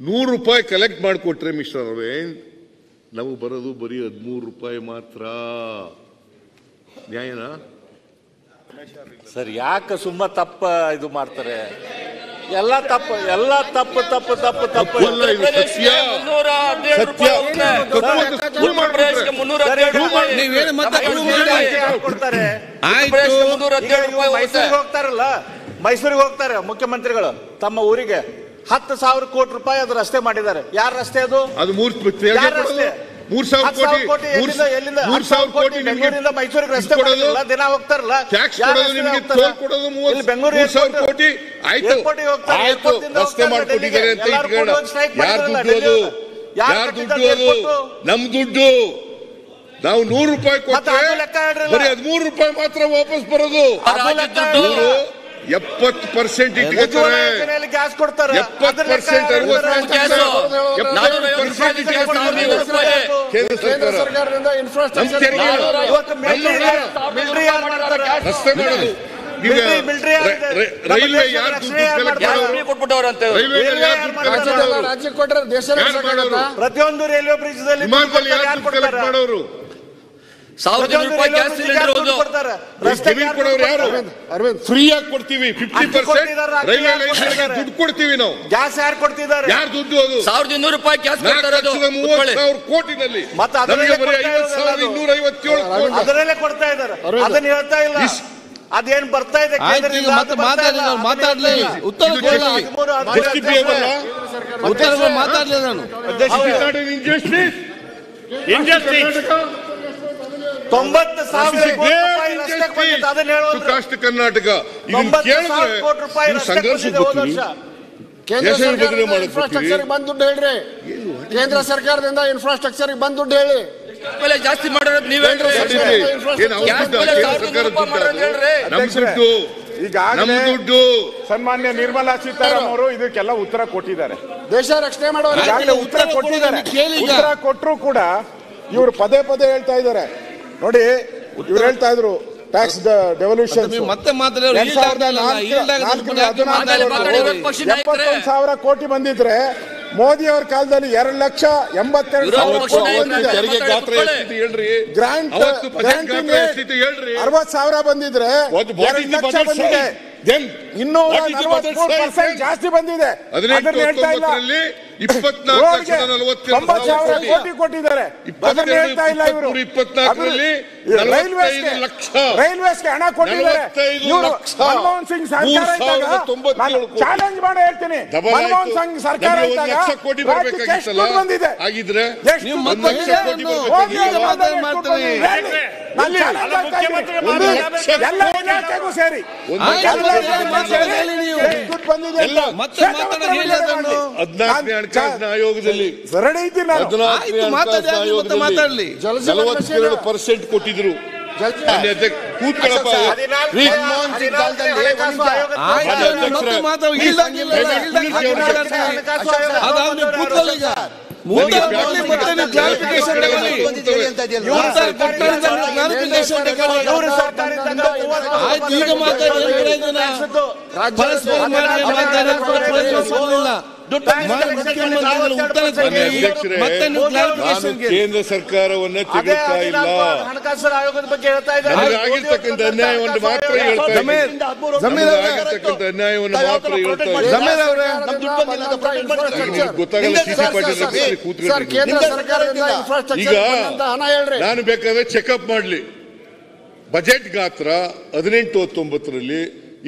ನೂರು ರೂಪಾಯಿ ಕಲೆಕ್ಟ್ ಮಾಡಿಕೊಟ್ರೆ ಮಿಸ್ಟರ್ ಅರವಿಂದ್ ನಮಗೆ ಬರೋದು ಬರೀ ಹದಿಮೂರು ರೂಪಾಯಿ ಮಾತ್ರ. ನ್ಯಾಯನ? ಸರ್ ಯಾಕೆ ಸುಮ್ಮ ತಪ್ಪ ಇದು ಮಾಡ್ತಾರೆ? ಎಲ್ಲ ತಪ್ಪು ಎಲ್ಲ ತಪ್ಪು ತಪ್ಪು ತಪ್ಪು ತಪ್ಪು. ಮೈಸೂರಿಗೆ ಹೋಗ್ತಾರಲ್ಲ? ಮೈಸೂರಿಗೆ ಹೋಗ್ತಾರೆ ಮುಖ್ಯಮಂತ್ರಿಗಳು ತಮ್ಮ ಊರಿಗೆ. ಹತ್ತು ಸಾವಿರ ಕೋಟಿ ರೂಪಾಯಿ ಅದು ರಸ್ತೆ ಮಾಡಿದ್ದಾರೆ. ಯಾರ ರಸ್ತೆ ಅದು? ಅದು ಮೂರ್ ಯಾರ ರಸ್ತೆ? ಮೂರ್ ಸಾವಿರ ಕೋಟಿ ಕೋಟಿ ಎಲ್ಲಿಂದ ಎಲ್ಲಿಂದ ಮೂರ್ ಸಾವಿರ ಕೋಟಿ ಬೆಂಗಳೂರಿಂದ ಮೈಸೂರಿಗೆ ರಸ್ತೆ ಕೊಡೋದು? ಮಾಡಿದ್ರಲ್ಲ ದಿನ ಹೋಗ್ತಾರಲ್ಲ? ಟ್ಯಾಕ್ಸ್ ಕೊಡೋದು ನಿಮಗೆ ಟೋಲ್ ಕೊಡೋದು ಇಲ್ಲಿ ಮೂವತ್ತು ಬೆಂಗಳೂರು ಮೂರ್ ಸಾವಿರ ಕೋಟಿ ಆಯ್ತು. ಆಯ್ತು. ರಸ್ತೆ ಮಾಡ್ಕೊಟ್ಟಿದ್ದಾರೆ ಅಂತ ಡೆಲ್ಲಿಗೆ. ಇಟ್ಕೊಳ್ಳ ಎಲ್ಲರೂ ಕೂತ್ಕೊಂಡು strike ಯಾರ್ ದುಡ್ಡು ಅದು. ಯಾರ್ ದುಡ್ಡು ಅದು? ನಮ್ ದುಡ್ಡು. ನಾವು ನೂರು ರೂಪಾಯಿ ಕೊಟ್ಟರೆ. ಬರೀ ಹದಿಮೂರು ರೂಪಾಯಿ ಮಾತ್ರ ವಾಪಸ್ ಬರೋದು. ಎಪ್ಪತ್ತು ಪರ್ಸೆಂಟ್ ಇಟ್ಕೊತಾರೆ. ಗ್ಯಾಸ್ ಕೊಡ್ತಾರೆ. ಎಪ್ಪತ್ತು ಪರ್ಸೆಂಟ್ ಕೇಂದ್ರ ಸರ್ಕಾರದಿಂದ ರಸ್ತೆ ಮಾಡೋದು. ರೈಲ್ವೆ ಯಾರು ಪ್ರತಿಯೊಂದು ರೈಲ್ವೆ ಬ್ರಿಡ್ಜ್ ಮಾಡೋರು? ಸಾವಿರದ ರೂಪಾಯಿ ಗ್ಯಾಸ್ ಸಿಲಿಂಡರ್ ಅರವಿಂದ್ ಫ್ರೀ ಆಗಿ ಕೊಡ್ತೀವಿ ಫಿಫ್ಟಿ ಪರ್ಸೆಂಟ್ ರೈಲ್ವೆ ದುಡ್ಡು ಕೊಡ್ತೀವಿ ನಾವು. ಗ್ಯಾಸ್ ಯಾರು ಕೊಡ್ತಿದ್ದಾರೆ? ಯಾರು ದುಡ್ಡು ಅದು? ಸಾವಿರದ ಇನ್ನೂರು ರೂಪಾಯಿ ಗ್ಯಾಸ್ ಮೂವತ್ತು ಸಾವಿರ ಕೋಟಿನಲ್ಲಿ. ಮತ್ತೆ ಅದರಲ್ಲಿ ಬರೀ ಐವತ್ತು ಸಾವಿರದ ಇನ್ನೂರ ಐವತ್ತೇಳು ಅದರಲ್ಲೇ ಕೊಡ್ತಾ ಇದ್ದಾರೆ. ಅದನ್ನ ಹೇಳ್ತಾ ಇಲ್ಲ. ಅದೇನ್ ಬರ್ತಾ ಇದೆ ಆಯ್ತು ಈಗ ಕೇಂದ್ರದಿಂದ ಮತ್ತೆ ಅದು ಬರ್ತಾ ಮಾತಾಡಿ ನಾನು ಮಾತಾಡ್ಲಿ ಉತ್ತರ ಉತ್ತರ ಮಾತಾಡ್ಲಿ ನಾನು. ಇಂಜಸ್ಟಿಸ್ ತೊಂಬತ್ತು ಸಾವಿರ ಕಾಸ್ಟ್ ಕರ್ನಾಟಕ ಕೋಟಿ ರೂಪಾಯಿ ಸಂಘರ್ಷ ಕೇಂದ್ರ ಸರ್ಕಾರದಿಂದ ಇನ್ಫ್ರಾಸ್ಟ್ರಕ್ಚರ್ ಬಂದ್ ದುಡ್ಡು ಹೇಳ್ರಿ. ಕೇಂದ್ರ ಸರ್ಕಾರದಿಂದ ಇನ್ಫ್ರಾಸ್ಟ್ರಕ್ಚರ್ ಬಂದ್ ದುಡ್ಡು ಹೇಳಿ. ಜಾಸ್ತಿ ಮಾಡಿರೋದು ನೀವ್ ಮಾಡೋದು ಹೇಳ್ರಿ. ದುಡ್ಡು. ಈಗಾಗಲೇ ದುಡ್ಡು. ಸನ್ಮಾನ್ಯ ನಿರ್ಮಲಾ ಸೀತಾರಾಮ್ ಅವರು ಇದಕ್ಕೆಲ್ಲ ಉತ್ತರ ಕೊಟ್ಟಿದ್ದಾರೆ. ದೇಶ ರಕ್ಷಣೆ ಮಾಡುವ ಉತ್ತರ ಕೊಟ್ಟಿದ್ದಾರೆ. ಉತ್ತರ ಕೊಟ್ಟರು ಕೂಡ ಇವರು ಪದೇ ಪದೇ ಹೇಳ್ತಾ ಇದ್ದಾರೆ. ನೋಡಿ ಇವ್ರು ಹೇಳ್ತಾ ಇದ್ರು ಟ್ಯಾಕ್ಸ್ ಡೆವಲ್ಯೂಷನ್ ಮತ್ತೆ. ಎಪ್ಪತ್ತೊಂದು ಸಾವಿರ ಕೋಟಿ ಬಂದಿದ್ರೆ ಮೋದಿ ಅವ್ರ ಕಾಲದಲ್ಲಿ ಎರಡು ಲಕ್ಷ ಎಂಬತ್ತೆರಡು ಗ್ರಾಂಟ್ ಅವತ್ತು ಬಜೆಟ್ ಗಾತ್ರ ಎಷ್ಟಿದೆ ಹೇಳ್ರಿ? ಅರವತ್ ಸಾವಿರ ಬಂದಿದ್ರೆ ಎರಡು ಲಕ್ಷ ಬಂದಿದೆ ಇನ್ನೂರ? ಜಾಸ್ತಿ ಬಂದಿದೆ. ಅದನ್ನ ಹೇಳ್ತಾ ಇಲ್ಲ. ಕೋಟಿ. ಕೊಟ್ಟಿದ್ದಾರೆ. ರೈಲ್ವೇಸ್ಗೆ ಹಣ ಕೊಟ್ಟಿದ್ದಾರೆ. ಮನಮೋಹನ್ ಸಿಂಗ್ ಸರ್ಕಾರ. ಚಾಲೆಂಜ್ ಮಾಡಿ ಹೇಳ್ತೀನಿ. ಮನಮೋಹನ್ ಸಿಂಗ್ ಸರ್ಕಾರ ಬಂದಿದೆ? ಆಗಿದ್ರೆ ಎಲ್ಲ ಇಲಾಖೆಗೂ ಸೇರಿ. ದುಡ್ಡು ಬಂದಿದೆ. ಹದಿನಾಲ್ಕನೇ ಹಣಕಾಸಿನ ಆಯೋಗದಲ್ಲಿ ಮಾತಾಡ್ಲಿ. ನಲವತ್ತೆರಡು ಪರ್ಸೆಂಟ್ ಕೊಟ್ಟಿದ್ರು ಕೂತ್ಕೊಳ್ಳಪ್ಪ ಈಗ. ಉತ್ತರ ಕೇಂದ್ರ ಸರ್ಕಾರವನ್ನ ತೆಗೆದುತ್ತಾ ಇಲ್ಲ. ಹಣಕಾಸು ಆಯೋಗದ ಬಗ್ಗೆ ಹೇಳ್ತಾ ಇದ್ದಾರೆ. ನಮಗೆ ಆಗಿರ್ತಕ್ಕಂಥ ಅನ್ಯಾಯವನ್ನು ಮಾತ್ರ ಹೇಳ್ತಾ ಆಗಿರ್ತಕ್ಕಂಥ ಅನ್ಯಾಯವನ್ನು ಮಾತ್ರ ಹೇಳ್ತಾ ಗೊತ್ತಾಗಲ್ಲ ಸಿ ಸಿ ಪಾಟೀಲ್ ರಕ್ಷಣೆ ಸರ್ ಕೇಂದ್ರ ಸರ್ಕಾರದಿಂದ ಇನ್ಫ್ರಾಸ್ಟ್ರಕ್ಚರ್ ಈಗ ನಾನು ಬೇಕಾದ್ರೆ ಚೆಕಪ್ ಮಾಡ್ಲಿ. ಬಜೆಟ್ ಗಾತ್ರ ಹದಿನೆಂಟು ಹತ್ತೊಂಬತ್ತರಲ್ಲಿ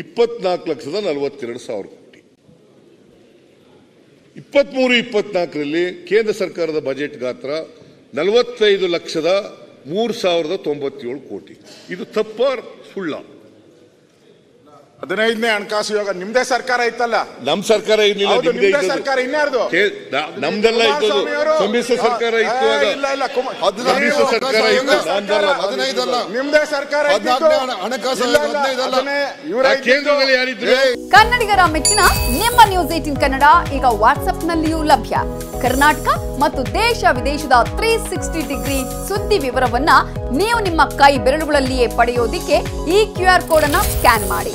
ಇಪ್ಪತ್ನಾಲ್ಕು ಲಕ್ಷದ ನಲವತ್ತೆರಡು ಸಾವಿರ. ಕೋಟಿ ಇಪ್ಪತ್ಮೂರು, ಇಪ್ಪತ್ನಾಲ್ಕರಲ್ಲಿ ಕೇಂದ್ರ ಸರ್ಕಾರದ ಬಜೆಟ್ ಗಾತ್ರ ನಲವತ್ತೈದು ಲಕ್ಷದ ಮೂರು ಸಾವಿರದ ತೊಂಬತ್ತೇಳು ಕೋಟಿ. ಇದು ತಪ್ಪ ಸುಳ್ಳ. ಹದಿನೈದನೇ ಹಣಕಾಸು ಯೋಗ ನಿಮ್ದೇ ಸರ್ಕಾರ ಇತ್ತಲ್ಲ? ನಮ್ ಸರ್ಕಾರ ಇರ್ಲಿಲ್ಲ ಹೌದು ನಿಮ್ದೇ ಸರ್ಕಾರ ಇನ್ಯಾರ್ದು ನಮ್ದೆಲ್ಲ ಇದ್ದದ್ದು. ಕುಮಾರಸ್ವಾಮಿ ಅವರು- ಸಮ್ಮಿಶ್ರ ಸರ್ಕಾರ ಇತ್ತು ಆಗ. ಇಲ್ಲ ಇಲ್ಲ ಕುಮ- ಸಮ್ಮಿಶ್ರ ನೀವು ಸರ್ಕಾರ ಇತ್ತು. ನಿಮ್ದೇ ನಂದಲ್ಲ ಸರ್ಕಾರ- ಹದಿನೈದಲ್ಲ. ನಿಮ್ದೇ ಸರ್ಕಾರ ಇದ್ದಿದ್ದು. ಹದಿನಾಲ್ಕನೇ ಹಣಕಾಸು ಇಲ್ಲ, ಇಲ್ಲ, ಹದಿನೈದಲ್ಲ. ಅದನ್ನೇ ಇವರೇ ಆ ಇದ್ದಿದ್ದು. ಕೇಂದ್ರದಲ್ಲಿ ಯಾರಿದ್ರು? ಕನ್ನಡಿಗರ ಮೆಚ್ಚಿನ ನಿಮ್ಮ ನ್ಯೂಸ್ ಏಟಿನ್ ಕನ್ನಡ ಈಗ ವಾಟ್ಸ್ಆಪ್ನಲ್ಲಿಯೂ ಲಭ್ಯ. ಕರ್ನಾಟಕ ಮತ್ತು ದೇಶ ವಿದೇಶದ ತ್ರೀ ಸಿಕ್ಸ್ಟಿ ಡಿಗ್ರಿ ಸುದ್ದಿ ವಿವರವನ್ನ ನೀವು ನಿಮ್ಮ ಕೈ ಬೆರಳುಗಳಲ್ಲಿಯೇ ಪಡೆಯೋದಿಕ್ಕೆ ಈ ಕ್ಯೂ ಆರ್ ಕೋಡ್ ಅನ್ನ ಸ್ಕ್ಯಾನ್ ಮಾಡಿ.